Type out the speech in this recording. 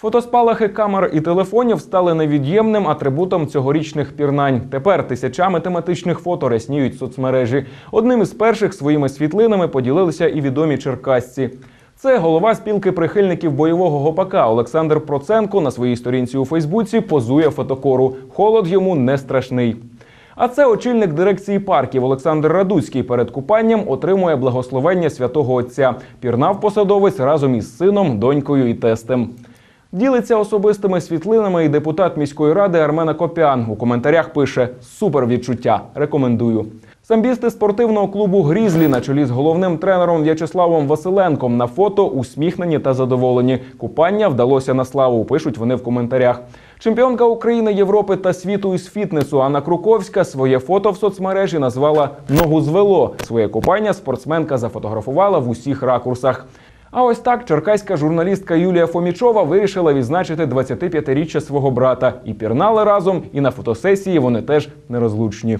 Фотоспалахи камер і телефонів стали невід'ємним атрибутом цьогорічних пірнань. Тепер тисячами тематичних фото рясніють соцмережі. Одним із перших своїми світлинами поділилися і відомі черкасці. Це голова спілки прихильників бойового гопака Олександр Проценко на своїй сторінці у Фейсбуці позує фотокору. Холод йому не страшний. А це очільник дирекції парків Олександр Радуцький перед купанням отримує благословення святого отця. Пірнав посадовець разом із сином, донькою і тестем. Ділиться особистими світлинами і депутат міської ради Армена Копян. У коментарях пише Супер відчуття. Рекомендую. Самбісти спортивного клубу Грізлі на чолі з головним тренером В'ячеславом Василенком на фото усміхнені та задоволені. Купання вдалося на славу. Пишуть вони в коментарях. Чемпіонка України, Європи та світу із фітнесу Анна Круковська своє фото в соцмережі назвала Ногу звело. Своє купання спортсменка зафотографувала в усіх ракурсах. А ось так черкаська журналістка Юлія Фомічова вирішила відзначити 25-річчя свого брата. І пірнали разом, і на фотосесії вони теж нерозлучні.